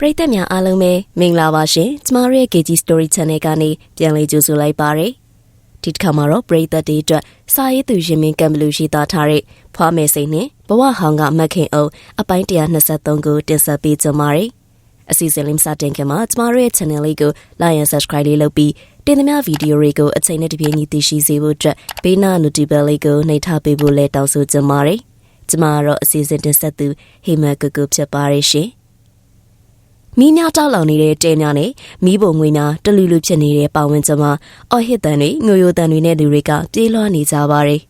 ပရိသတ်များအားလုံးပဲမင်္ဂလာပါရှင်ကျမတို့ရဲ့ KG Story Channel ကနေပြန်လည်ကြိုဆိုလိုက်ပါရစေဒီတစ်ခါမှာတော့ပရိသတ်တွေအတွက်စာရေးသူရင်မင်းကံဘလူးရှိသားထားတဲ့ဖွားမယ်စိန်နဲ့ဘဝဟောင်းကမက်ခင်အောင်အပိုင်း123ကိုတင်ဆက်ပေးကြပါရစေအစီအစဉ်လေးစတင်ခင်မှာကျမတို့ရဲ့ channel လေးကို like and subscribe လေးလုပ်ပြီးတင်သမျှဗီဒီယိုတွေကိုအချိန်နဲ့တပြေးညီသိရှိစေဖို့အတွက်ဘေးနာ notification လေးကိုနှိပ်ထားပေးဖို့လည်းတောင်းဆိုကြပါရစေကျမကတော့အစီအစဉ်တင်ဆက်သူဟေမန်ကူကူဖြစ်ပါရရှင် မီးများတောက်လောင်နေတဲ့တဲများနဲ့မီးပုံငွေများတလူလူဖြစ်နေတဲ့ပါဝင်ကျမအော်ဟစ်တန်တွေငိုယိုတန်တွေနဲ့လူတွေကပြေးလွှားနေကြပါတယ်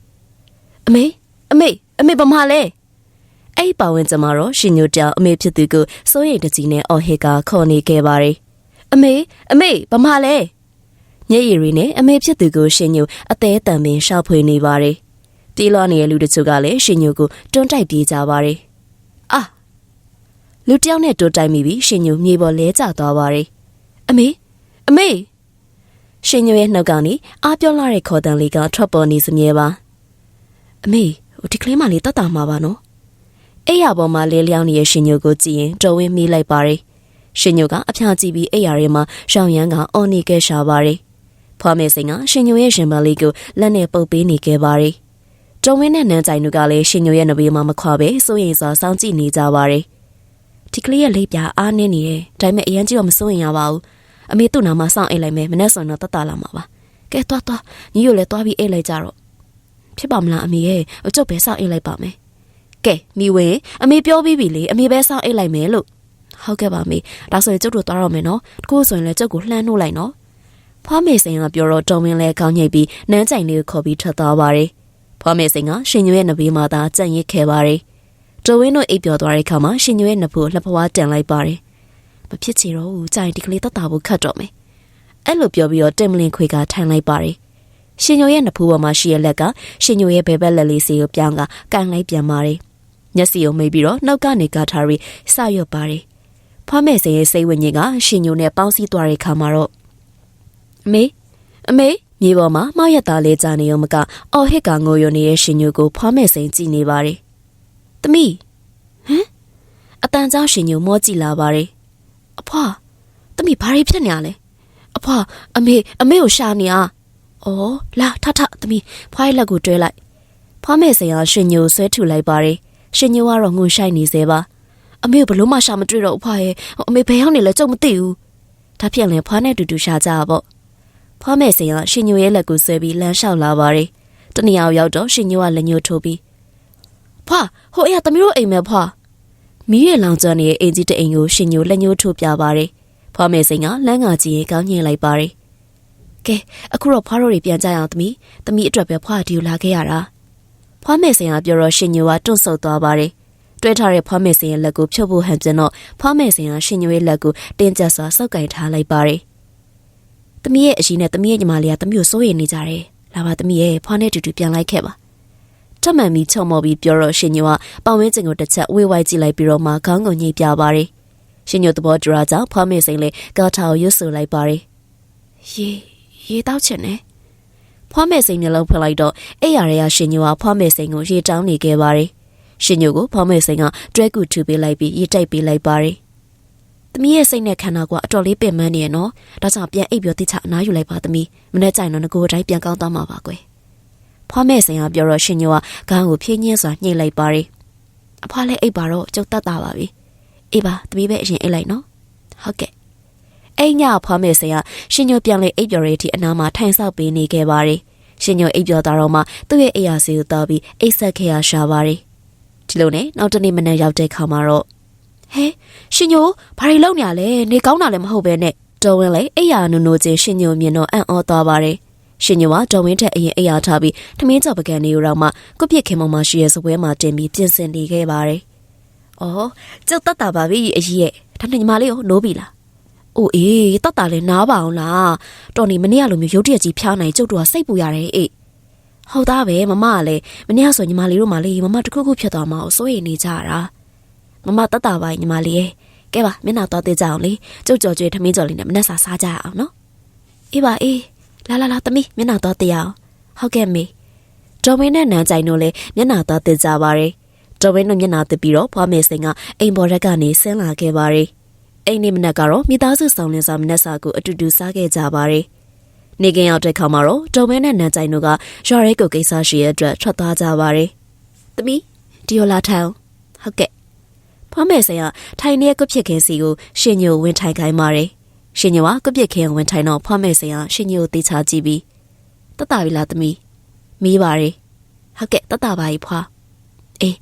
အမေအမေအမေဘာမှလဲအဲ့ပါဝင်ကျမတော့ရှင်ညိုတောင်အမေဖြစ်သူကိုစိုးရိမ်တကြီးနဲ့အော်ဟစ်ကခေါ်နေခဲ့ပါတယ်အမေအမေဘာမှလဲညရည်ရီနဲ့အမေဖြစ်သူကိုရှင်ညိုအသေးတန်ပင်ရှောက်ဖွေနေပါတယ်ပြေးလွှားနေတဲ့လူတချို့ကလည်းရှင်ညိုကိုတွန်းတိုက်ပြေးကြပါတယ်အာ လူတယောက်နဲ့တွန်းတိုက်မိပြီးရှင်ညိုမြေပေါ်လဲကျသွားပါတယ်အမေအမေရှင်ညိုရဲ့နှုတ်ကနေအားပြောလာတဲ့ခေါ်တန်လေးကထွက်ပေါ်နေစမြဲပါအမေဟိုဒီကလေးမလေးတတ်တာမှာပါနော်အိယာပေါ်မှာလဲလျောင်းနေတဲ့ရှင်ညိုကိုကြည့်ရင်တော်ဝင်းမိလိုက်ပါတယ်ရှင်ညိုကအဖျားကြည့်ပြီးအိယာထဲမှာရှောင်းရမ်းကအော်နေခဲ့ရှာပါတယ်ဖွားမေစိန်ကရှင်ညိုရဲ့ရှင်ပန်းလေးကိုလက်နဲ့ပုတ်ပေးနေခဲ့ပါတယ်တုံဝင်းနဲ့နန်းကြိုင်တို့ကလည်းရှင်ညိုရဲ့နဘေးမှာမခွာပဲစိုးရိမ်စွာစောင့်ကြည့်နေကြပါတယ်။ ဒီကလေးရဲ့လက်ပြအားနည်းနေတယ်။ဒါပေမဲ့အရင်ကြီးတော့မစိုးရင်ရပါဘူး။အမေသူ့နာမှာစောင့်အိတ်လိုက်မယ်မနေ့ဆိုရင်တော့တတ်တာလာမှာပါ။ကဲသွားသွားညီတို့လည်းသွားပြီးအိတ်လိုက်ကြတော့ဖြစ်ပါမလားအမေရဲ့အကျုပ်ပဲစောင့်အိတ်လိုက်ပါမယ်။ကဲမိဝင်အမေပြောပြီးပြီလေအမေပဲစောင့်အိတ်လိုက်မယ်လို့ဟုတ်ကဲ့ပါမေဒါဆိုရင်ကျုပ်တို့သွားတော့မယ်နော်တကူဆိုရင်လည်းကျုပ်ကိုလှမ်းနှိုးလိုက်နော်ဖွားမေစိန်ကပြောတော့တုံမင်းလဲကောင်းညိတ်ပြီးနန်းကြိုင်လေးကိုခေါ်ပြီးထွက်သွားပါတယ်ဖွားမေစိန်ကရှင်ညွရဲ့နဘေးမှာသာကြံ့ရစ်ခဲ့ပါတယ်။ တော်ဝင်းတို့အိပ်ပျော်သွားတဲ့အခါမှာရှင်ညွရဲ့နဖူလှဖွားတန်လိုက်ပါတယ်။မဖြစ်ချင်တော့ဘူးကြိုင်ဒီကလေးတတ်တာဖို့ခတ်တော့မယ်။အဲ့လိုပြောပြီးတော့တင်မလင်ခွေကထိုင်လိုက်ပါတယ်။ရှင်ညွရဲ့နဖူပေါ်မှာရှိရဲ့လက်ကရှင်ညွရဲ့ဘဲဘက်လက်လေးစီကိုပြောင်းကကန်လိုက်ပြန်ပါတယ်။မျက်စိကိုမိတ်ပြီးတော့နှုတ်ကနေကထားပြီးစရွတ်ပါတယ်။ဖွားမေစိန်ရဲ့စိတ်ဝိညာဉ်ကရှင်ညွနဲ့ပေါင်းစည်းသွားတဲ့အခါမှာတော့အမေအမေမြေပေါ်မှာမောက်ရက်သားလေးကြာနေုံမကအော်ဟစ်ကငိုယိုနေတဲ့ရှင်ညိုကိုဖွားမဲ့စိန်ကြည့်နေပါတယ်။ သမီးဟမ်အတန်ကြောင့်ရှင်ညိုမောကြည့်လာပါတယ်။အဖွာသမီးဘာတွေဖြစ်နေရလဲ။အဖွာအမေအမေကိုရှာနေအား။အော်လာထထသမီးဖွားရဲ့လက်ကိုတွဲလိုက်။ဖွားမဲ့စိန်ကရှင်ညိုဆွဲထုလိုက်ပါတယ်။ရှင်ညိုကတော့ငိုရှိုက်နေသေးပါ။အမေကိုဘလို့မှရှာမတွေ့တော့အဖွာရဲ့အမေဘယ်ရောက်နေလဲကြုံမသိဘူး။ဒါဖြစ်ရင်ဖွားနဲ့တူတူရှာကြပါပေါ့။ဖွားမဲ့စင်ကရှင်ညိုရဲ့လက်ကိုဆွဲပြီးလမ်းလျှောက်လာပါတယ်။တနည်းအောင်ရောက်တော့ရှင်ညိုကလက်ညှိုးထိုးပြီး ဖွာဟိုအရာသမီးတို့အိမ်မဲဖွာမီးရလောင်ကျွမ်းနေတဲ့အိမ်ကြီးတအိမ်ကိုရှင်ညိုလက်ညှိုးထိုးပြပါတယ်။ဖွားမဲ့စင်ကလမ်းငါကြည့်ရင်ကောင်းညင်လိုက်ပါတယ်။ကဲအခုတော့ဖွားတို့တွေပြန်ကြရအောင်သမီး။သမီးအတွက်ပဲဖွားဒီကိုလာခဲ့ရတာ။ဖွားမဲ့စင်ကပြောတော့ရှင်ညိုကတွန့်ဆုတ်သွားပါတယ်။တွဲထားတဲ့ဖွားမဲ့စင်ရဲ့လက်ကိုဖြုတ်ဖို့ဟန်ပြန်တော့ဖွားမဲ့စင်ကရှင်ညိုရဲ့လက်ကိုတင်းကျပ်စွာစောက်ကင်ထားလိုက်ပါတယ်။သမီးရဲ့အရှိနဲ့သမီးရဲ့ညီမလေးကသမီးကိုစိုးရိမ်နေကြတယ်။လာပါသမီးရဲ့ဖွားနဲ့တူတူပြန်လိုက်ခဲ့ပါ။ တမန်မီချုံမော်ပြီးပြောတော့ရှင်ညိုကပတ်ဝန်းကျင်ကိုတစ်ချက်ဝေးဝိုင်းကြည့်လိုက်ပြီးတော့မှခေါင်းကိုညှိပြပါတယ်။ရှင်ညိုသဘောတူရာကြောင့်ဖွားမေစိန်လေးကာထာကိုရွတ်ဆိုလိုက်ပါတယ်။ရေရေတောက်ချင်တယ်။ဖွားမေစိန်မျိုးလုံးဖွင့်လိုက်တော့အဲ့ရရရှင်ညိုကဖွားမေစိန်ကိုရေတောင်းနေခဲ့ပါတယ်။ရှင်ညိုကိုဖွားမေစိန်ကတွဲကူထူပေးလိုက်ပြီးရေတိုက်ပေးလိုက်ပါတယ်။သမီးရဲ့စိတ်နဲ့ခန္ဓာကိုယ်အတော်လေးပင်ပန်းနေရနော်ဒါကြောင့်ပြန်အိပ်ပြောတိချအနားယူလိုက်ပါသမီးမနေ့ကျရင်တော့ငကိုအတိုင်းပြန်ကောင်းသွားမှာပါကွယ် ဖွားမဲ့ဆင်ကပြောတော့ရှင်ညိုကခေါင်းကိုဖြင်းညင်းစွာညှိလိုက်ပါတယ်အဖွားလည်းအိပ်ပါတော့ကျုပ်တတ်တာပါပြီအေးပါသမီးပဲအရင်အိပ်လိုက်နော်ဟုတ်ကဲ့အိမ်ညဖွားမဲ့ဆင်ကရှင်ညိုပြန်လေအိပ်ပြော်ရေးတီအနားမှာထိုင်ဆောက်ပေးနေခဲ့ပါတယ်ရှင်ညိုအိပ်ပြော်သွားတော့မှသူ့ရဲ့အိယာစီကိုတောက်ပြီးအိပ်ဆက်ခဲ့ရရှာပါတယ်ဒီလိုနဲ့နောက်တနေ့မနေ့ရောက်တဲ့ခါမှာတော့ဟဲရှင်ညိုဘာတွေလုပ်နေရလဲနေကောင်းတာလည်းမဟုတ်ပဲနဲ့တော်ဝင်းလေအိယာနုနိုချင်းရှင်ညိုမြင်တော့အံ့ဩသွားပါတယ် ရှင်ညိုကတော်ဝင်းထက်အရင်အိယာထားပြီးထမင်းကြော်ပကံလေးရောမှကုပြစ်ခင်မမရှိရဲ့စပွဲမှာတင်ပြီးပြင်ဆင်နေခဲ့ပါတယ်။အော်ကျုပ်တတ်တာပါပြီအကြီးရဲ့ဒါနဲ့ညီမလေးကိုနိုးပြီလား။အိုးအေးတတ်တာလဲနားပါအောင်လား။တော်နေမနေ့ကလိုမျိုးရုတ်တရက်ကြီးဖျားနိုင်ကျုပ်တို့ကစိတ်ပူရတယ်အေး။ဟုတ်သားပဲမမကလည်းမနေ့ကဆိုညီမလေးတို့မှလေမမတခုခုဖြစ်သွားမှစိုးရိမ်နေကြတာ။မမတတ်တာပါညီမလေးရဲ့ကဲပါမျက်နှာတော့သေးကြအောင်လေကျုပ်ကြော်ကျွေးထမင်းကြော်လေးနဲ့မနှက်စာစားကြရအောင်နော်အေးပါအေး လာလာလာသမီးမျက်နှာတော့သေးအောင်ဟုတ်ကဲ့မေဒေါ်မင်းနဲ့နန်းကြိုင်တို့လည်းမျက်နှာတော့သေးကြပါရဲ့ဒေါ်မင်းတို့မျက်နှာတစ်ပြီးတော့ဖွားမေစိန်ကအိမ်ပေါ်ရက်ကနေဆင်းလာခဲ့ပါရဲ့အိမ်နေမနက်ကတော့မိသားစုဆောင်လင်းစာမနက်စာကိုအတူတူစားခဲ့ကြပါတယ်။နေကင်းရောက်တဲ့ခါမှာတော့တော်မဲနဲ့နန်းကြိုင်တို့ကရွာရဲကိုကိစ္စရှိရဲ့အတွက်ထွက်သွားကြပါတယ်။သမီးဒီယိုလာထိုင်ဟုတ်ကဲ့။ဖွားမယ်ဆိုင်ကထိုင်နေတဲ့ကွဖြစ်ခင်စီကိုရှင်ညိုဝင်ထိုင်ခိုင်းပါတယ်။ ရှင်ညိုကကွပြစ်ခင်ဝင်ထိုင်တော့ဖွားမယ်ဆိုင်ကရှင်ညိုတေချာကြည့်ပြီးတတပြီလားသမီးမီးပါတယ်။ဟုတ်ကဲ့တတပါပြီဖွား။အေး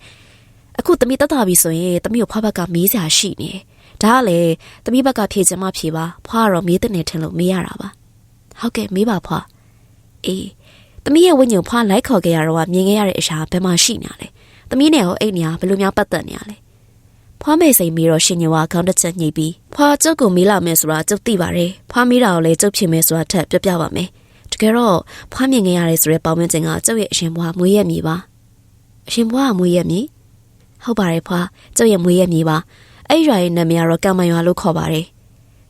အခုသမီးတတပြီဆိုရင်သမီးကိုဖွားဘက်ကမီးစရာရှိနေတယ်။ဒါကလေသမီးဘက်ကဖြေချင်မှဖြေပါဖွားကတော့မီးတဲ့နေထင်လို့မေးရတာပါ။ဟုတ်ကဲ့မေးပါဖွား။အေးသမီးရဲ့ဝိညာဉ်ဖွားလိုက်ခေါ်ခဲ့ရတော့မြင်ခဲ့ရတဲ့အရာဘယ်မှာရှိနေရလဲ။သမီးနဲ့ရောအိတ်နေရဘယ်လိုများပတ်သက်နေရလဲ။ ဖွားမေစိန်မီတော့ရှင်ညဝါခေါင်းတစ်ချက်ညှိပြီးဖွားကျုပ်ကိုမေးလာမယ်ဆိုတာကျုပ်သိပါတယ်။ဖွားမေးတာကိုလည်းကျုပ်ဖြစ်မယ်ဆိုတာထပ်ပြောပြပါမယ်။တကယ်တော့ဖွားမြင်ခဲ့ရတယ်ဆိုတဲ့ပေါင်းမင်းချင်းကကျုပ်ရဲ့အရှင်ဘွားမွေးရမည်ပါ။အရှင်ဘွားကမွေးရမည်ဟုတ်ပါတယ်ဖွာကျုပ်ရဲ့မွေးရမည်ပါအဲ့ရွာရဲ့နာမည်ကတော့ကံမရွာလို့ခေါ်ပါတယ်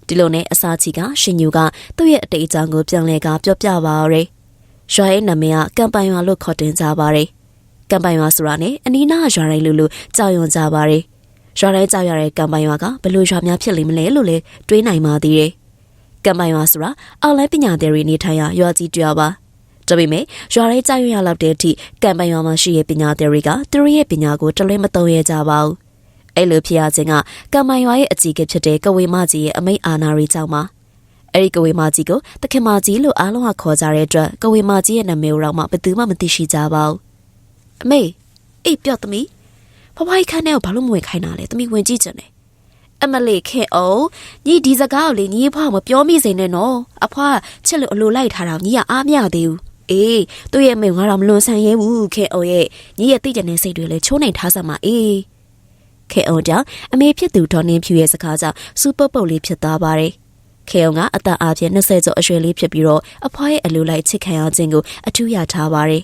ဒီလိုနဲ့အစာချီကရှင်ညူကသူ့ရဲ့အတိတ်အကြောင်းကိုပြန်လဲကပြောပြပါရယ်ရွာရဲ့နာမည်ကကံပန်ရွာလို့ခေါ်တင်ကြပါတယ်ကံပန်ရွာဆိုတာနဲ့အနီးနားရွာတိုင်းလူလူကြောက်ရွံ့ကြပါတယ် ရွာတိုင်းကြောက်ရတဲ့ကံပန်ရွာကဘလို့ရွာများဖြစ်လိမ့်မလဲလို့လဲတွေးနိုင်ပါသေးတယ်ကံပန်ရွာဆိုတာအောက်လန်းပညာသည်တွေနေထိုင်ရာရွာကြီးတရွာပါဒါပေမဲ့ရွာရဲကြောက်ရွံ့ရလောက်တဲ့အထိကံပန်ရွာမှာရှိတဲ့ပညာသည်တွေကသူတို့ရဲ့ပညာကိုတလွဲမသုံးရကြပါဘူး။အဲ့လိုဖြစ်ရခြင်းကကံပန်ရွာရဲ့အကြီးအကဲဖြစ်တဲ့ကဝေမကြီးရဲ့အမိတ်အာဏာတွေကြောင့်ပါ။အဲ့ဒီကဝေမကြီးကိုတခင်မကြီးလို့အားလုံးကခေါ်ကြတဲ့အတွက်ကဝေမကြီးရဲ့နာမည်ကိုတော့မှဘယ်သူမှမသိရှိကြပါဘူး။အမေအေးပြော့သမီး ဖဖိုးခန်းထဲကိုဘာလို့မဝင်ခိုင်းတာလဲသမီးဝင်ကြည့်ကြတယ်။အမလေးခင်အောင်ညီဒီစကားကိုလေညီဖွားမပြောမိစေနဲ့နော်အဖွားချစ်လို့အလိုလိုက်ထားတာညီကအားမရသေးဘူးအေးသူ့ရဲ့မိငါတော့မလွန်ဆန်ရဲဘူးခဲအောင်ရဲ့ညီရဲ့သိကြတဲ့စိတ်တွေလည်းချိုးနိုင်ထားစမှာအေးခဲအောင်ကြောင့်အမေဖြစ်သူဒေါ်နင်းဖြူရဲ့စကားကြောင့်စူပုတ်ပုတ်လေးဖြစ်သွားပါတယ်ခဲအောင်ကအသက်အားဖြင့်20ကျော်အရွယ်လေးဖြစ်ပြီးတော့အဖွားရဲ့အလိုလိုက်ချစ်ခံရခြင်းကိုအထူးရထားပါတယ်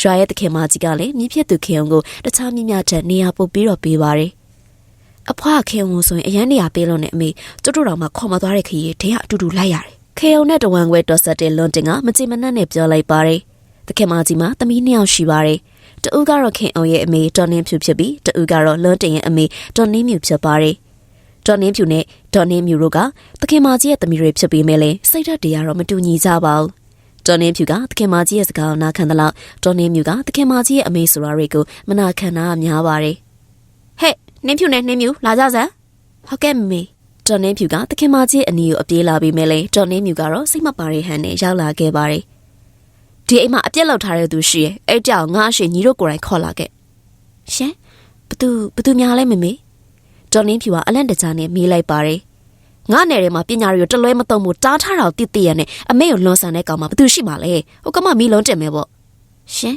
ရွာရဲ့တခင်မကြီးကလည်းမြင့်ဖြစ်သူခဲအောင်ကိုတခြားမြင့်မြတ်တဲ့နေရာပို့ပြီးတော့ပေးပါတယ်အဖွားခဲအောင်ဆိုရင်အရန်နေရာပေးလို့နဲ့အမေကျွတ်တို့တော်မှာခေါ်မသွားတဲ့ခရီးထဲကအတူတူလိုက်ရတယ်ခေုံနဲ့တဝန်ခွဲတော်ဆက်တဲ့လွန်တင်ကမကြည်မနှက်နဲ့ပြောလိုက်ပါတယ်။တခင်မကြီးမှာသမီးနှစ်ယောက်ရှိပါတယ်။တူကတော့ခင်အောင်ရဲ့အမေဒေါ်နင်းဖြူဖြစ်ပြီးတူကတော့လွန်တင်ရဲ့အမေဒေါ်နင်းမြူဖြစ်ပါတယ်။ဒေါ်နင်းဖြူနဲ့ဒေါ်နင်းမြူတို့ကတခင်မကြီးရဲ့သမီးတွေဖြစ်ပြီးမဲ့လဲစိတ်ဓာတ်တွေကတော့မတူညီကြပါဘူး။ ဒေါ်နင်းဖြူကတခင်မကြီးရဲ့စကားကိုနားခံသလောက်ဒေါ်နင်းမြူကတခင်မကြီးရဲ့အမေဆိုတာတွေကိုမနာခံတာများပါတယ်။ဟဲ့နင်းဖြူနဲ့နင်းမြူလာကြစမ်း။ဟုတ်ကဲ့မေ။ဒေါ်နင်းဖြူကသခင်မကြီးအနီကိုအပြေးလာပြီးမဲ့လေဒေါ်နင်းမြူကတော့စိတ်မပါတဲ့ဟန်နဲ့ရောက်လာခဲ့ပါတယ်ဒီအိမ်မှာအပြက်လောက်ထားတဲ့သူရှိရဲ့အဲ့ကြောင့်ငါအရှင်ညီတို့ကိုယ်တိုင်ခေါ်လာခဲ့ရှင်ဘသူဘသူများလဲမမေဒေါ်နင်းဖြူကအလန့်တကြားနဲ့မေးလိုက်ပါတယ် ငါနယ်ထဲမှာပညာတွေကိုတလွဲမသုံးဘူးတားထားတာကိုတည်တည်ရနဲ့အမေကိုလွန်ဆန်တဲ့ကောင်မှာဘသူရှိမှလဲဟိုကမမီးလုံးတင်မယ်ပေါ့ရှင်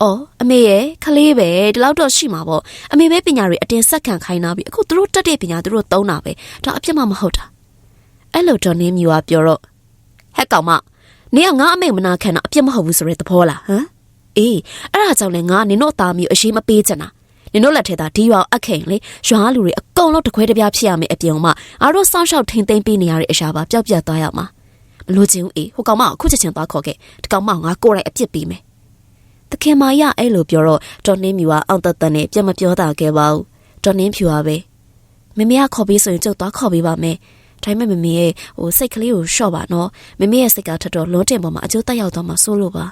အော်အမေရဲ့ခလေးပဲဒီလောက်တော့ရှိမှာပေါ့အမေပဲပညာတွေအတင်ဆက်ခံခိုင်းတာပြီအခုသူတို့တက်တဲ့ပညာသူတို့သုံးတာပဲဒါအပြစ်မှမဟုတ်တာအဲ့လိုဒေါ်နင်းမြူကပြောတော့ဟက်ကောင်မနေကငါအမေမနာခံတာအပြစ်မဟုတ်ဘူးဆိုတဲ့သဘောလားဟမ်အေးအဲ့ဒါကြောင့်လဲငါနင်တို့သားမျိုးအရှိမပေးချင်တာ နင်တို့လက်ထဲသာဒီရွာအခိန်လေရွာလူတွေအကုန်လုံးတခွဲတပြားဖြစ်ရမယ်အပြုံမှအားတို့စောင့်ရှောက်ထိန်သိမ်းပေးနေရတဲ့အရာပါပျောက်ပြတ်သွားရမှာမလို့ချင်းအေးဟိုကောင်မအခုချက်ချင်းသွားခေါ်ခဲ့ဒီကောင်မငါကိုယ်တိုင်အပြစ်ပေးမယ်တခင်မာရအဲ့လိုပြောတော့ဒေါ်နင်းမြူကအောင်တတ်တန်နဲ့ပြန်မပြောတာခဲ့ပါဘူးဒေါ်နင်းဖြူကပဲမမေကခေါ်ပြီးဆိုရင်ကျုပ်သွားခေါ်ပေးပါမယ်ဒါပေမဲ့မမေရဲ့ဟိုစိတ်ကလေးကိုရှော့ပါနော်မမေရဲ့စိတ်ကထက်တော့လွန်တင်ပေါ်မှာအကျိုးတက်ရောက်တော့မှစိုးလို့ပါ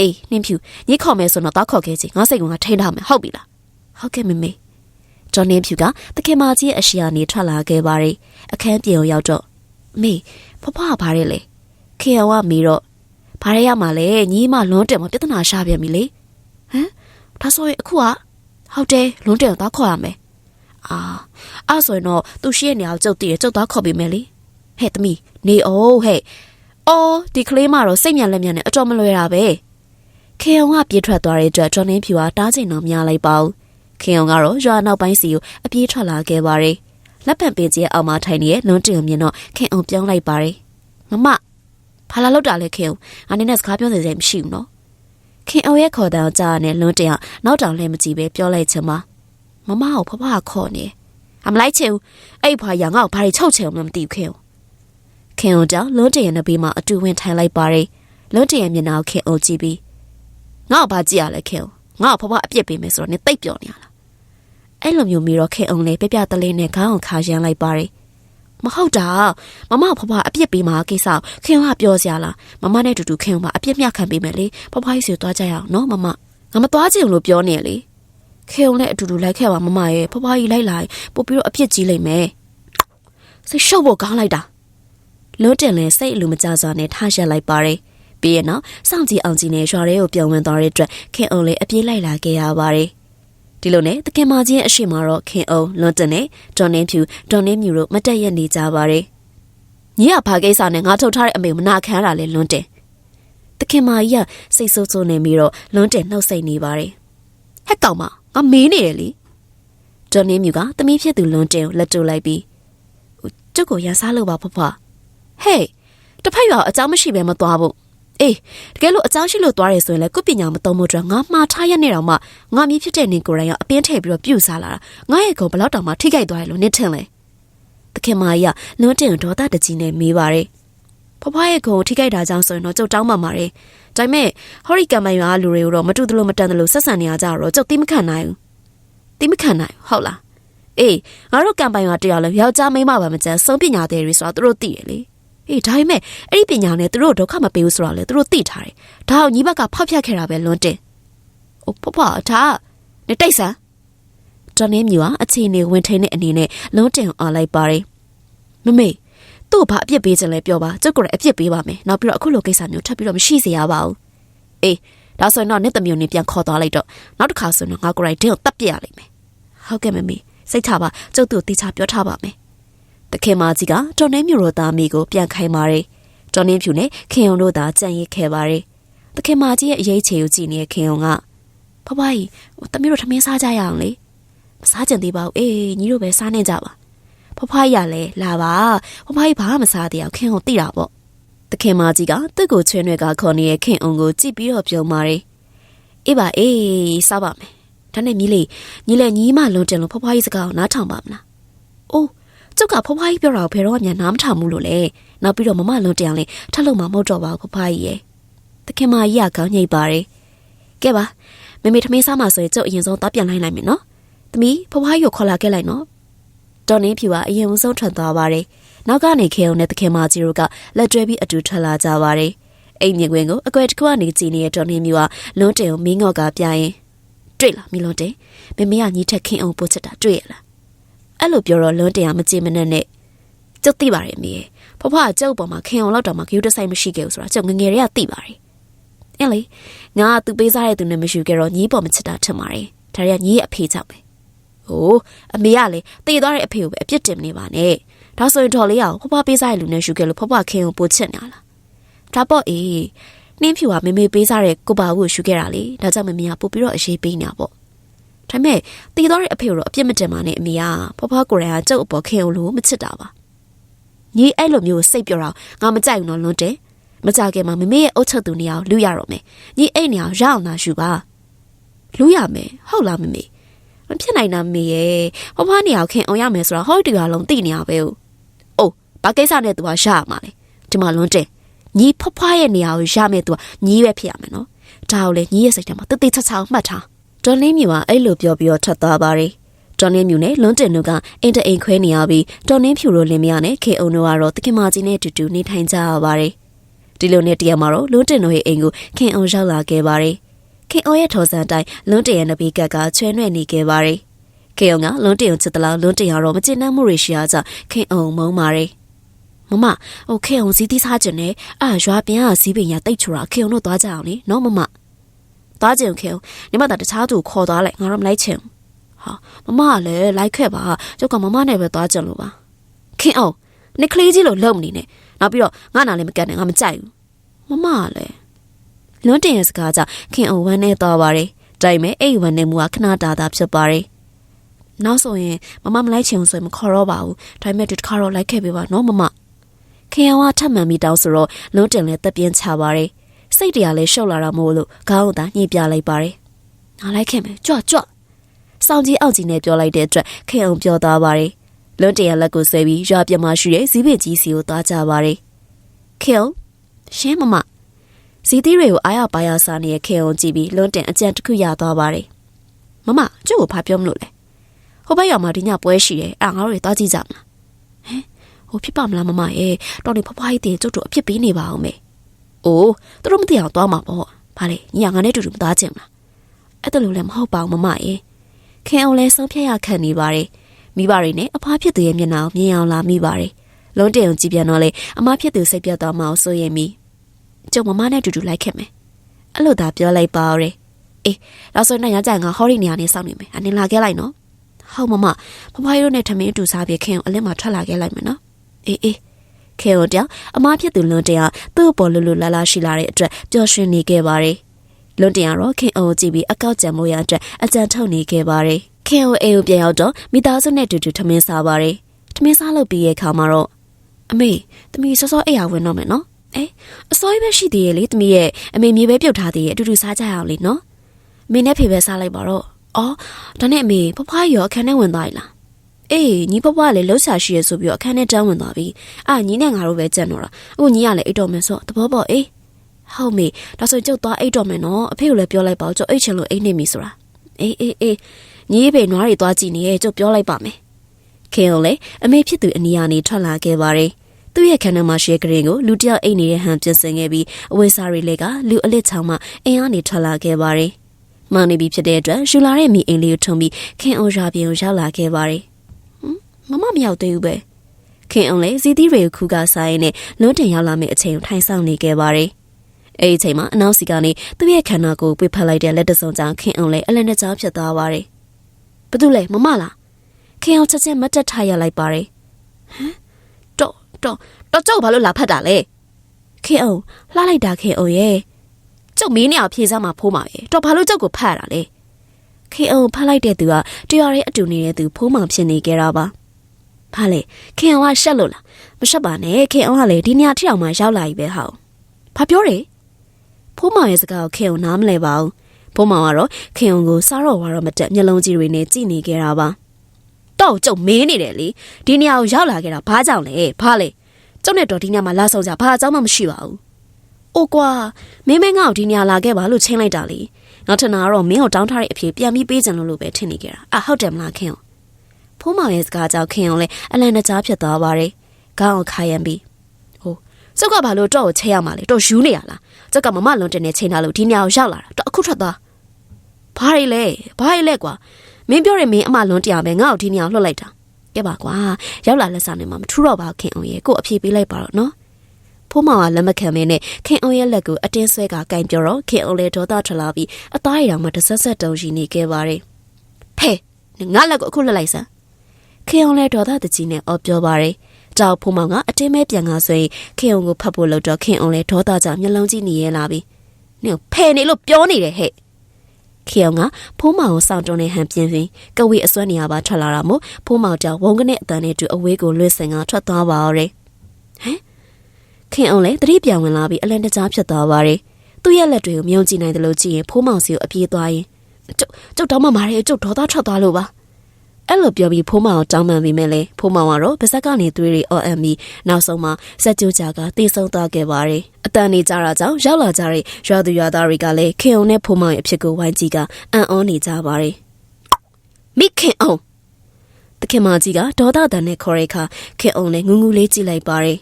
အေးနင်းဖြူညခေါ်မယ်ဆိုတော့သွားခေါ်ခဲ့ချင်ငါစိတ်ကငါထိန်းထားမယ်ဟုတ်ပြီလား ဟုတ်ကဲ့မမေဂျွန်နင်းဖြူကတခင်မကြီးအရှိယာနေထွက်လာခဲ့ပါတယ်အခန်းပြေအောင်ရောက်တော့မေဖဖကဘာရဲလဲခေအောင်ကမေတော့ဘာရဲရမှာလဲညီမလွန်တယ်မပြဿနာရှာပြန်ပြီလေဟမ်ဒါဆိုရင်အခုကဟုတ်တယ်လွန်တယ်တော့ခေါ်ရမယ်အာအဲ့ဆိုရင်တော့သူရှိရဲ့နေရာကိုကျုပ်တည်ရကျုပ်သွားခေါ်ပေးမယ်လေဟဲ့သမီးနေအောင်ဟဲ့အော်ဒီကလေးမတော့စိတ်မြန်လက်မြန်နဲ့အတော်မလွယ်တာပဲခေအောင်ကပြေးထွက်သွားတဲ့အတွက်ဂျွန်နင်းဖြူကတားချိန်တော့များလိုက်ပါဘူး ခေအောင်ကတော့ရွာနောက်ပိုင်းစီကိုအပြေးထွက်လာခဲ့ပါတယ်လက်ပံပင်ကြီးရဲ့အောက်မှာထိုင်နေတဲ့လွန်တင်မြင်တော့ခင်အောင်ပြောင်းလိုက်ပါတယ်မမဘာလာလောက်တာလဲခင်အောင်ငါနေနဲ့စကားပြောနေစရာမရှိဘူးနော်ခင်အောင်ရဲ့ခေါ်တဲ့ကြားနဲ့လွန်တင်ကနောက်တောင်လှည့်မကြည့်ပဲပြောလိုက်ချင်ပါမမကိုဖဖခေါ်နေအမလိုက်ချင်ဘူးအဲ့ဖွာရငါ့ကိုဘာတွေချုပ်ချင်အောင်မသိဘူးခင်အောင်ခင်အောင်ကြောင့်လွန်တင်ရဲ့နဘေးမှာအတူဝင်ထိုင်လိုက်ပါတယ်လွန်တင်ရဲ့မျက်နှာကိုခင်အောင်ကြည့်ပြီးငါ့ကိုဘာကြည့်ရလဲခင်အောင်ငါ့ကိုဖဖအပြစ်ပေးမယ်ဆိုတော့နင်တိတ်ပြောနေရလား အဲ့လိုမျိုးမျိုးတော့ခင်အောင်လေးပြပြတလေးနဲ့ခေါင်းအောင်ခါရမ်းလိုက်ပါတယ်မဟုတ်တာမမဖဖအပြစ်ပေးမှာကိစ္စခင်အောင်ကပြောစရာလားမမနဲ့တူတူခင်အောင်ကအပြစ်မြခံပေးမယ်လေဖဖကြီးစီသွားကြရအောင်နော်မမငါမသွားချင်လို့ပြောနေလေခင်အောင်လည်းအတူတူလိုက်ခဲ့ပါမမရဲ့ဖဖကြီးလိုက်လိုက်ပို့ပြီးတော့အပြစ်ကြီးလိုက်မယ်စိတ်ရှုပ်ဖို့ကောင်းလိုက်တာလွန်းတင်လဲစိတ်အလိုမကြစွာနဲ့ထားရက်လိုက်ပါတယ်ပြီးရနောက်စောင့်ကြည့်အောင်ကြည့်နေရွာရဲကိုပြောင်းဝင်သွားတဲ့အတွက်ခင်အောင်လေးအပြေးလိုက်လာခဲ့ရပါတယ် ဒီလိုနဲ့တခင်မကြီးရဲ့အရှိမတော့ခင်အောင်လွန်တန်နဲ့ဒေါ်နင်းဖြူဒေါ်နင်းမြူတို့မတက်ရက်နေကြပါတယ်ညီကဘာကိစ္စနဲ့ငါထုတ်ထားတဲ့အမေမနာခံရတာလေလွန်တင်တခင်မကြီးကစိတ်ဆိုးဆိုးနေပြီးတော့လွန်တင်နှုတ်ဆက်နေပါတယ်ဟက်ကောင်မငါမေးနေတယ်လေဒေါ်နင်းမြူကတမီးဖြစ်သူလွန်တင်ကိုလက်တူလိုက်ပြီးကျုပ်ကိုရန်စားလို့ပါဖွားဖွားဟေးတစ်ဖက်ရောအကြောင်းမရှိဘဲမသွားဘူး အေးတကယ်လို့အကြောင်းရှိလို့သွားရဲဆိုရင်လည်းကုပညာမသုံးဖို့အတွက်ငါမှားထားရနေတော့မှငါမြည်ဖြစ်တဲ့နေကိုယ်တိုင်ကအပင်းထည့်ပြီးတော့ပြုတ်စားလာတာငါရဲ့ကောင်ဘလောက်တောင်မှထိခိုက်သွားရလို့နစ်ထင်လဲတခင်မကြီးကလွန်းတင်ဒေါသတကြီးနဲ့မေးပါတယ်ဖဖရဲ့ကောင်ထိခိုက်တာကြောင့်ဆိုရင်တော့ကျုပ်တောင်းပန်ပါတယ်ဒါပေမဲ့ဟော်ရီကံမန်ရွာလူတွေကိုတော့မတူသလိုမတန်သလိုဆက်ဆံနေရကြတော့ကျုပ်တိမခံနိုင်ဘူးတိမခံနိုင်ဟုတ်လားအေးငါတို့ကံပိုင်ရွာတယောက်လဲယောက်ျားမိန်းမပါမကျန်စုံပညာသည်တွေဆိုတော့သူတို့သိရလေ အေးဒါပေမဲ့အဲ့ဒီပညာနဲ့သူတို့ဒုက္ခမပေးဘူးဆိုတော့လေသူတို့သိထားတယ်ဒါအောင်ညီဘက်ကဖောက်ဖျက်ခဲ့တာပဲလွန်းတင်။အိုဖဖဒါနေတိတ်ဆန်းတနင်းမြူဟာအခြေအနေဝင်ထိန်တဲ့အနေနဲ့လွန်းတင်အောင်လိုက်ပါတယ်။မမေသူ့ဘာအပြစ်ပေးခြင်းလဲပြောပါကျုပ်ကိုလည်းအပြစ်ပေးပါမယ်။နောက်ပြီးတော့အခုလိုကိစ္စမျိုးထပ်ပြီးတော့မရှိစေရပါဘူး။အေးဒါဆိုရင်တော့နေ့တမျိုးနဲ့ပြန်ခေါ်သွားလိုက်တော့နောက်တစ်ခါဆိုရင်ငါကိုယ်တိုင်ဒင်းကိုတတ်ပြရလိမ့်မယ်။ဟုတ်ကဲ့မမေစိတ်ချပါကျုပ်တို့တေချာပြောထားပါမယ်။ တခင်မကြီးကတော်နေမျိုးတော်သားမိကိုပြန်ခိုင်းပါတယ်။တော်နေဖြူနဲ့ခင်အောင်တို့သာကြံ့ရစ်ခဲ့ပါတယ်။တခင်မကြီးရဲ့အရေးချေကိုကြည့်နေတဲ့ခင်အောင်ကဖဖကြီးဟိုတမီးတို့ထမင်းစားကြရအောင်လေ။မစားကြင်သေးပါဘူး။အေးညီတို့ပဲစားနေကြပါ။ဖဖကြီးကလည်းလာပါ။ဖဖကြီးဘာမှမစားသေးအောင်ခင်အောင်သိတာပေါ့။တခင်မကြီးကသူ့ကိုချွေးနွယ်ကခေါ်နေတဲ့ခင်အောင်ကိုကြည့်ပြီးတော့ပြုံးပါတယ်။အေးပါအေးစားပါမယ်။ဒါနဲ့မြီးလေးညီလည်းညီမလွန်တင်လို့ဖဖကြီးစကားကိုနားထောင်ပါမလား။အိုး ကျုပ်ကဖဖကြီးပြောတာကိုဘယ်တော့မှနားမထောင်ဘူးလို့လေနောက်ပြီးတော့မမလွန်တန်လေးထပ်လို့မှမဟုတ်တော့ပါဘူးဖဖကြီးရဲ့တခင်မကြီးကခေါင်းညိတ်ပါတယ်ကဲပါမမေထမင်းစားမှဆိုရင်ကျုပ်အရင်ဆုံးတောက်ပြန်လိုက်လိုက်မယ်နော်သမီးဖဖကြီးကိုခေါ်လာခဲ့လိုက်နော်တော်နေဖြူကအရင်ဆုံးထွက်သွားပါတယ်နောက်ကနေခေုံနဲ့တခင်မကြီးတို့ကလက်တွဲပြီးအတူထွက်လာကြပါတယ်အိမ်မြင်ကွင်းကိုအကွယ်တစ်ခုကနေကြည်နေတဲ့တော်နေမြူကလွန်းတင်ကိုမင်းငေါ့ကပြရင်တွေ့လားမီလွန်းတင်မမေကညီထက်ခင်အောင်ပို့ချစ်တာတွေ့ရလား အဲ့လိုပြောတော့လွန်းတင်ကမကြည့်မနဲ့နဲ့ကျုပ်သိပါတယ်အမေဖဖကကျုပ်ပေါ်မှာခင်အောင်လောက်တော့မှဂရုတစိုက်မရှိခဲ့ဘူးဆိုတာကျုပ်ငငယ်တွေကသိပါတယ်အဲ့လေငါကသူပေးစားတဲ့သူနဲ့မရှိခဲ့တော့ညီးပေါ်မချစ်တာထင်ပါတယ်ဒါတွေကညီးရဲ့အဖေကြောင့်ပဲဟိုးအမေကလည်းတည်သွားတဲ့အဖေကိုပဲအပြစ်တင်နေပါနဲ့ဒါဆိုရင်တော်လေးအောင်ဖဖပေးစားတဲ့လူနဲ့ရှူခဲ့လို့ဖဖခင်ကိုပိုချစ်နေလားဒါပေါ့အေးနှင်းဖြူကမေမေပေးစားတဲ့ကိုပါဘူးကိုရှူခဲ့တာလေဒါကြောင့်မမေကပို့ပြီးတော့အရေးပေးနေတာပေါ့ ဒါပေမဲ့တည်သွားတဲ့အဖေကိုတော့အပြစ်မတင်ပါနဲ့အမေကဖဖကိုယ်တိုင်ကကျုပ်အပေါ်ခင်အောင်လို့မချစ်တာပါညီအဲ့လိုမျိုးစိတ်ပြောတာငါမကြိုက်ဘူးနော်လွန်းတယ်မကြခင်မှာမမေရဲ့အုတ်ချက်သူနေအောင်လူရတော့မယ်ညီအဲ့နေအောင်ရအောင်သာရှူပါလူရမယ်ဟုတ်လားမမေမဖြစ်နိုင်တာမေရဲ့ဟောဖားနေအောင်ခင်အောင်ရမယ်ဆိုတော့ဟောဒီကလုံးသိနေရပဲဟုတ်အိုးဘာကိစ္စနဲ့သူကရရမှာလဲဒီမှာလွန်းတယ်ညီဖဖွားရဲ့နေရာကိုရမယ်သူကညီပဲဖြစ်ရမယ်နော်ဒါကိုလေညီရဲ့စိတ်ထဲမှာတတိချချောင်းမှတ်ထား ဒေါ်လင်းမြူကအဲ့လိုပြောပြီးတော့ထွက်သွားပါတယ်ဒေါ်နင်းမြူနဲ့လွန်းတင်တို့ကအင်တအိမ်ခွဲနေရပြီးဒေါ်နင်းဖြူတို့လင်မယားနဲ့ခေအုံတို့ကတော့တခင်မကြီးနဲ့အတူတူနေထိုင်ကြရပါတယ်။ဒီလိုနဲ့တရမှာတော့လွန်းတင်တို့ရဲ့အိမ်ကိုခင်အောင်ရောက်လာခဲ့ပါတယ်။ခင်အောင်ရဲ့ထော်စံတိုင်းလွန်းတင်ရဲ့နဘီကတ်ကချွဲနွဲ့နေခဲ့ပါတယ်။ခင်အောင်ကလွန်းတင်ကိုချစ်တလားလွန်းတင်ကတော့မချစ်နှံ့မှုတွေရှိရကြခင်အောင်မုန်းပါတယ်။မမဟိုခင်အောင်စီးသီးစားကြနေအာရွာပြန်ကစီးပင်ရတိတ်ချူတာခင်အောင်တို့သွားကြအောင်လေနော်မမ။ သွားကြင်ခင်အောင်ညီမတခြားသူခေါ်သွားလိုက်ငါတော့မလိုက်ချင်ဘူးဟာမမကလည်းလိုက်ခဲ့ပါကျုပ်ကမမနဲ့ပဲသွားကြလို့ပါခင်အောင်နစ်ကလေးကြီးလို့လုံမနေနဲ့နောက်ပြီးတော့ငါနာလည်းမကန်နဲ့ငါမကြိုက်ဘူးမမကလည်းလွန်းတင်ရဲ့စကားကြောင့်ခင်အောင်ဝမ်းနေသွားပါတယ်ဒါပေမဲ့အဲ့ဝမ်းနေမှုကခဏတာတာဖြစ်ပါတယ်နောက်ဆိုရင်မမမလိုက်ချင်ဆိုရင်မခေါ်တော့ပါဘူးဒါပေမဲ့ဒီတစ်ခါတော့လိုက်ခဲ့ပေးပါနော်မမခင်အောင်ကထပ်မှန်ပြီးတောင်းဆိုတော့လွန်းတင်လည်းတက်ပြင်းချပါတယ် စိတ်တရားလည်းရှုပ်လာတာမို့လို့ခေါင်းကိုသာညှိပြလိုက်ပါတယ်ငါလိုက်ခဲ့မယ်ကြွကြွစောင်းကြီးအောက်ကြီးနဲ့ပြောလိုက်တဲ့အတွက်ခင်အောင်ပြောသွားပါတယ်။လွန်းတရလက်ကိုဆွဲပြီးရွာပြမရှိတဲ့ဇီးပင်ကြီးစီကိုသွားကြပါတယ်။ခင်အောင်ရှင်းမမဇီးသီးတွေကိုအားရပါရစားနေတဲ့ခင်အောင်ကြည့်ပြီးလွန်းတင်အကြံတစ်ခုရသွားပါတယ်။မမကျုပ်ကိုဖာပြောမလို့လဲ။ဟိုဘက်ရောက်မှာဒီညပွဲရှိတယ်အဲ့ငါတို့တွေသွားကြည့်ကြမလားဟမ်ဟိုဖြစ်ပါမလားမမရဲ့တော်နေဖဖကြီးတင်ကျုပ်တို့အဖြစ်ပေးနေပါအောင်မေ အိုးသူတို့မသိအောင်သွားမှာပေါ့ဗါလေညီကငါနဲ့တူတူမသားချင်လားအဲ့ဒါလို့လည်းမဟုတ်ပါဘူးမမရဲ့ခင်အောင်လဲဆုံးဖြတ်ရခံနေပါတယ်မိဘတွေနဲ့အဖားဖြစ်သူရဲ့မျက်နှာကိုမြင်အောင်လာမိပါတယ်လုံးတင်အောင်ကြည့်ပြန်တော့လေအမဖြစ်သူစိတ်ပြတ်သွားမှအောင်စိုးရင်မိကျုပ်မမနဲ့တူတူလိုက်ခဲ့မယ်အဲ့လိုသာပြောလိုက်ပါရဲအေးဒါဆိုရင်ညကြငါဟော်ရီနေရာနေစောင့်နေမယ်အနေလာခဲ့လိုက်နော်ဟုတ်မမဖဖကြီးတို့နဲ့ထမင်းအတူစားပြီးခင်အောင်အလင်းမှာထွက်လာခဲ့လိုက်မယ်နော်အေးအေး ခင်အောင်တောင်အမဖြစ်သူလွန်တင်အောင်သူ့ပေါ်လူလူလာလာရှိလာတဲ့အတွက်ပျော်ရွှင်နေခဲ့ပါတယ်လွန်တင်ကတော့ခင်အောင်ကြည့်ပြီးအကောက်ကြံမိုးရအတွက်အကြံထုတ်နေခဲ့ပါတယ်ခင်အောင်အိမ်ကိုပြန်ရောက်တော့မိသားစုနဲ့တူတူထမင်းစားပါတယ်ထမင်းစားလုပ်ပြီးရဲ့ခါမှာတော့အမေသမီးစောစောအိမ်ရဝင်တော့မယ်နော်အဲအစိုးရပဲရှိသေးရဲ့လေသမီးရဲ့အမေမြေပဲပြုတ်ထားသေးရဲ့အတူတူစားကြရအောင်လေနော်အမေနဲ့ဖေပဲစားလိုက်ပါတော့အော်ဒါနဲ့အမေဖဖရောအခန်းထဲဝင်သွားပြီလား အေးညီဖဖကလည်းလှုပ်ရှားရှိရဆိုပြီးတော့အခန်းထဲတန်းဝင်သွားပြီအာညီနဲ့ငါတို့ပဲကြံတော့တာအခုညီကလည်းအိတ်တော်မယ်ဆိုသဘောပေါက်အေးဟုတ်မေဒါဆိုကျုပ်သွားအိတ်တော်မယ်နော်အဖေကိုလည်းပြောလိုက်ပါဦးကျုပ်အိတ်ချင်လို့အိတ်နေပြီဆိုတာအေးအေးအေးညီဖေနွားတွေသွားကြည့်နေရဲ့ကျုပ်ပြောလိုက်ပါမယ်ခင်အောင်လေအမေဖြစ်သူအနီးကနေထွက်လာခဲ့ပါတယ်သူ့ရဲ့ခန္ဓာမှာရှိတဲ့ကရင်ကိုလူတယောက်အိတ်နေတဲ့ဟန်ပြင်ဆင်ခဲ့ပြီးအဝိစားတွေလည်းကလူအလစ်ချောင်းမှအင်အားနေထွက်လာခဲ့ပါတယ်။မောင်နေပြီဖြစ်တဲ့အတွက်ယူလာတဲ့မိအိမ်လေးကိုထုံပြီးခင်အောင်ရာပြင်ကိုရောက်လာခဲ့ပါတယ်။ဟ မ်မမမရောက်သေးဘူးပဲ။ခင်အောင်လည်းဇီတီတွေကိုခူးကစားရင်းနဲ့လွန်းတင်ရောက်လာမယ့်အချိန်ကိုထိုင်ဆောင်နေခဲ့ပါတယ်။အဲဒီအချိန်မှာအနောက်စီကနေသူ့ရဲ့ခန္ဓာကိုယ်ပြဖက်လိုက်တဲ့လက်တစုံကြောင့်ခင်အောင်လည်းအလန့်နဲ့ကြားဖြစ်သွားပါတယ်။ဘာတူလဲမမလား။ခင်အောင်ချက်ချင်းမတ်တက်ထားရလိုက်ပါတယ်။ဟမ်တော့တော့တော့ကျုပ်ဘာလို့လာဖတ်တာလဲခေအောင်လှလိုက်တာခေအောင်ရဲ့ကျုပ်မင်းနဲ့အဖြေစားမှာဖိုးမှာပဲတော့ဘာလို့ကျုပ်ကိုဖတ်ရတာလဲခေအောင်ဖတ်လိုက်တဲ့သူကတရားရဲ့အတူနေတဲ့သူဖိုးမှဖြစ်နေကြတာပါ ဘာလဲခေအောင်ကရှက်လို့လားမရှက်ပါနဲ့ခေအောင်ကလည်းဒီညထီအောင်မှရောက်လာပြီပဲဟောက်ဘာပြောတယ်ဖိုးမောင်ရဲ့စကားကိုခေအောင်နားမလဲပါဘူးဖိုးမောင်ကတော့ခေအောင်ကိုစားတော့ဝါတော့မတက်မျက်လုံးကြီးတွေနဲ့ကြည့်နေကြတာပါတော့ကျုပ်မင်းနေတယ်လေဒီနေရာကိုရောက်လာခဲ့တာဘာကြောင့်လဲဘာလဲကျုပ်နဲ့တော်ဒီညမှာလာဆောင်ကြဘာအကြောင်းမှမရှိပါဘူး။အိုကွာမင်းမငါ့ကိုဒီညလာခဲ့ပါလို့ချင်းလိုက်တာလေ။ငါထင်တာကတော့မင်းကိုတောင်းထားတဲ့အဖြစ်ပြန်ပြီးပေးကြလို့လို့ပဲထင်နေကြတာ။အာဟုတ်တယ်မလားခင်။ ဖိုးမောင်ရဲ့စကားကြောင့်ခင်အောင်လဲအလန်တကြားဖြစ်သွားပါတယ်။ခေါင်းကိုခါရမ်းပြီးဟိုကျုပ်ကဘာလို့တော့ကိုချဲရမှာလဲတော့ယူနေရလား။ကျုပ်ကမမလွန်တင်နေချိန်ထားလို့ဒီညကိုရောက်လာတာတော့အခုထွက်သွား။ဘာရီလဲဘာရီလဲကွာမင်းပြောတဲ့မင်းအမလွန်တရားပဲငါ့ကိုဒီညကိုလှုပ်လိုက်တာ။ကဲပါကွာရောက်လာလက်စားနေမှာမထူတော့ပါခင်အောင်ရဲ့ကို့အပြေးပေးလိုက်ပါတော့နော်ဖိုးမောင်ကလက်မခံမင်းနဲ့ခင်အောင်ရဲ့လက်ကိုအတင်းဆွဲကကင်ပြောတော့ခင်အောင်လည်းဒေါသထွက်လာပြီးအသားရည်တော်မှတဆက်ဆက်တုံရှိနေခဲ့ပါတယ်ဖဲငါလက်ကိုအခုလှလိုက်စမ်း ခင်အောင်လည်းဒေါသတကြီးနဲ့အော်ပြောပါတယ်တောက်ဖိုးမောင်ကအတင်းမဲပြန်ကားဆွဲခင်အောင်ကိုဖတ်ဖို့လို့တော့ခင်အောင်လည်းဒေါသကြောင့်မျက်လုံးကြီးနေရလာပြီးနင်ဖဲနေလို့ပြောနေတယ်ဟဲ့ခေအောင်ကဖိုးမောင်ကိုစောင့်တုံးနေဟန်ပြင်းပြီးကဝေအစွမ်းနေရပါထွက်လာတာမို့ဖိုးမောင်ကြောင့်ဝုန်းကနေအတန်နဲ့တူအဝေးကိုလွှတ်စင်ကထွက်သွားပါရောတယ်ဟမ်ခင်အောင်လည်းတတိပြောင်ဝင်လာပြီးအလန်တကြားဖြစ်သွားပါတယ်သူ့ရဲ့လက်တွေကိုမြုံကြည့်နိုင်တယ်လို့ကြည့်ရင်ဖိုးမောင်စီကိုအပြေးသွားရင်ကျုပ်ကျုပ်တောင်းမှမာတယ်ကျုပ်ဒေါသထွက်သွားလို့ပါ အဲ့လိုပြောပြီးဖိုးမောင်တောင်းပန်ပြီးမဲ့လေဖိုးမောင်ကတော့ဗစက်ကနေသွေးတွေအော်အမ်ပြီးနောက်ဆုံးမှာစက်ကြိုးကြာကတေဆုံးသွားခဲ့ပါတယ်အတန်နေကြတာကြောင့်ရောက်လာကြတဲ့ရွာသူရွာသားတွေကလည်းခင်အောင်နဲ့ဖိုးမောင်ရဲ့အဖြစ်ကိုဝိုင်းကြည့်ကအံ့ဩနေကြပါတယ်မိခင်အောင်တခင်မကြီးကဒေါသတန်နဲ့ခေါ်တဲ့အခါခင်အောင်လည်းငူးငူးလေးကြည့်လိုက်ပါတယ်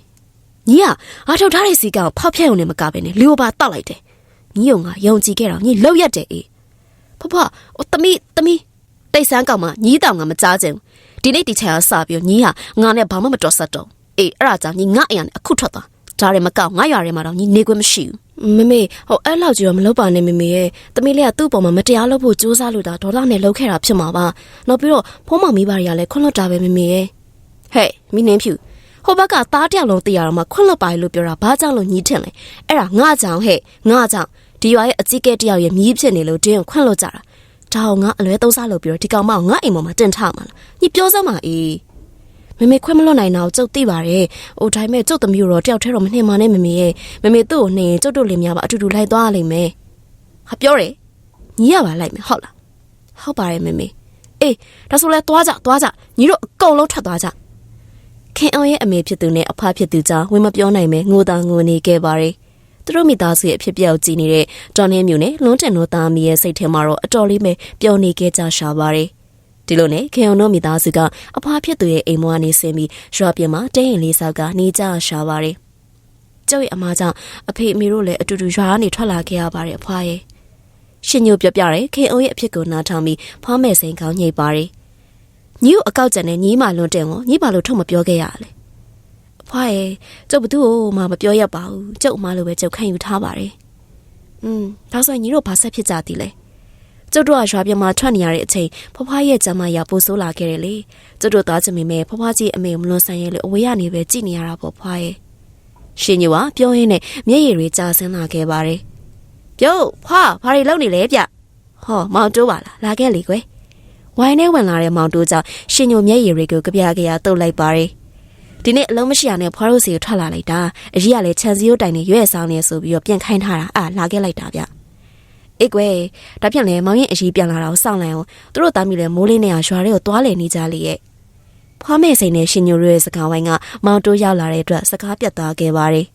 ညီကအားထုတ်ထားတဲ့စီကောင်ဖောက်ဖျက်ုံနဲ့မကဘဲနဲ့လူဘာတောက်လိုက်တယ်ညီုံကယုံကြည်ခဲ့တော့ညီလောက်ရက်တယ်အေးဖဖဟိုတမီတမီ တိတ်ဆန်းကောင်မညီးတောင်ကမကြားချင်ဒီနေ့ဒီချင်ကစပြီးညီဟာငါနဲ့ဘာမှမတော်ဆက်တော့အေးအဲ့ဒါကြောင့်ညီငါအရင်အခုထွက်သွားဒါရမကောက်ငါရွာထဲမှာတော့ညီနေခွင့်မရှိဘူးမမေဟိုအဲ့လောက်ကြီးတော့မလုပ်ပါနဲ့မမေရဲ့တမီးလေးကသူ့ပေါ်မှာမတရားလုပ်ဖို့ကြိုးစားလို့ဒါဒေါသနဲ့လုပ်ခဲ့တာဖြစ်မှာပါနောက်ပြီးတော့ဖုံးမောင်မိဘတွေကလည်းခွန့်လွတ်တာပဲမမေရဲ့ဟဲ့မိနင်းဖြူဟိုဘက်ကသားတယောက်လုံးတရားတော်မှာခွန့်လွတ်ပါလို့ပြောတာဘာကြောင့်လို့ညီးထင်လဲအဲ့ဒါငါကြောင့်ဟဲ့ငါကြောင့်ဒီရွာရဲ့အကြီးကဲတယောက်ရဲ့မြည်ဖြစ်နေလို့တင်းကိုခွန့်လွတ်ကြတာ ဒါအောင်ငါအလွဲသုံးစားလုပ်ပြီးတော့ဒီကောင်မကိုငါအိမ်ပေါ်မှာတင်ထားမှာလားညီပြောစမ်းပါအေးမမေခွဲမလွတ်နိုင်တော့ကျုပ်သိပါတယ်။အိုဒါပေမဲ့ကျုပ်သမီးတို့တော့တယောက်တည်းတော့မနှင်ပါနဲ့မမေရဲ့။မမေသူ့ကိုနှင်ရင်ကျုပ်တို့လင်များပါအတူတူလိုက်သွားလိမ့်မယ်။ဟာပြောတယ်။ညီရပါလိုက်မယ်ဟုတ်လား။ဟုတ်ပါတယ်မမေ။အေးဒါဆိုလဲသွားကြသွားကြညီတို့အကုန်လုံးထွက်သွားကြ။ခင်အောင်ရဲ့အမေဖြစ်သူနဲ့အဖဖြစ်သူကြားဝင်မပြောနိုင်ပဲငိုတာငိုနေခဲ့ပါတယ်။ သူတို့မိသားစုရဲ့အဖြစ်ပြောက်ကြည့်နေတဲ့ဒေါ်နေမျိုးနဲ့လွန်းတင်တို့သားမီရဲ့စိတ်ထဲမှာတော့အတော်လေးပဲပျော်နေခဲ့ကြရှာပါတယ်။ဒီလိုနဲ့ခေအောင်တို့မိသားစုကအဖွားဖြစ်သူရဲ့အိမ်မွားနေဆင်းပြီးရွာပြင်မှာတဲရင်လေးဆောက်ကနေကြရှာပါတယ်။ကျုပ်ရဲ့အမားကြောင့်အဖေအမေတို့လည်းအတူတူရွာကနေထွက်လာခဲ့ရပါတယ်အဖွားရဲ့။ရှင်ညိုပြပြတယ်ခေအောင်ရဲ့အဖြစ်ကိုနားထောင်ပြီးဖွားမယ်စိန်ကောင်းညိတ်ပါတယ်။ညီ့ကိုအကောက်ကြံနဲ့ညီးမှလွန်တယ်ဝညီးပါလို့ထုတ်မပြောခဲ့ရလေ။အ ဖွားရဲ့ကျုပ်ဘသူ့ကိုမှမပြောရပါဘူး။ကျုပ်အမားလိုပဲကျုပ်ခံယူထားပါတယ်။อืมဒါဆိုရင်ညီတို့ဘာဆက်ဖြစ်ကြသည်လဲ။ကျုပ်တို့ကရွာပြင်မှာထွက်နေရတဲ့အချိန်ဖွားဖွားရဲ့ကျမ်းမာရပိုဆိုးလာခဲ့တယ်လေကျုပ်တို့သားချင်မိမဲ့ဖွားဖွားကြီးအမေကိုမလွန်ဆန်ရဲလို့အဝေးရနေပဲကြည်နေရတာပေါ့ဖွားရဲ့ရှင်ညိုကပြောရင်းနဲ့မျက်ရည်တွေကျဆင်းလာခဲ့ပါတယ်ပြုတ်ဖွားဘာတွေလုပ်နေလဲဗျဟောမောင်တိုးပါလားလာခဲ့လေကွယ်ဝိုင်းနဲ့ဝင်လာတဲ့မောင်တိုးကြောင့်ရှင်ညိုမျက်ရည်တွေကိုကြပြကြရတုတ်လိုက်ပါတယ် ဒီနေ့အလုံးမရှိရနဲ့ဖွားတို့စီကိုထွက်လာလိုက်တာအကြီးကလည်းခြံစည်းရိုးတိုင်နေရွက်ဆောင်နေဆိုပြီးတော့ပြန်ခိုင်းထားတာအာလာခဲ့လိုက်တာဗျအေးကွယ်ဒါပြန်လေမောင်ရင်အကြီးပြန်လာတော့စောင့်လိုက်အောင်သူတို့သားမိလည်းမိုးလေးနဲ့ရွာတွေကိုသွားလေနေကြလေရဲ့ဖွားမဲ့စိန်နဲ့ရှင်ညိုရဲ့စကားဝိုင်းကမောင်တိုးရောက်လာတဲ့အတွက်စကားပြတ်သွားခဲ့ပါတယ်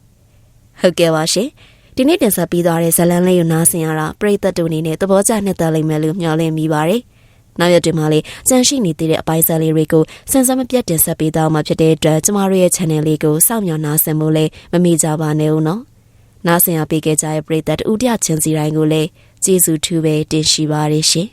ဟုတ်ကဲ့ပါရှင်ဒီနေ့တင်ဆက်ပြီးသွားတဲ့ဇလန်လေးကိုနားဆင်ရတာပရိသတ်တို့အနေနဲ့သဘောကျနှစ်သက်လိမ့်မယ်လို့မျှော်လင့်မိပါတယ် နောက်ရက်တွေမှာလည်းကြန့်ရှိနေသေးတဲ့အပိုင်းစားလေးတွေကိုစင်စမပြတ်တင်ဆက်ပေးသွားမှာဖြစ်တဲ့အတွက်ကျမတို့ရဲ့ channel လေးကိုစောင့်မျှော်နားဆင်ဖို့လည်းမမေ့ကြပါနဲ့ဦးနော်နားဆင်ရပေးခဲ့ကြတဲ့ပရိသတ်တူတယောက်ချင်းစီတိုင်းကိုလည်းကျေးဇူးထူးပဲတင်ရှိပါရရှင်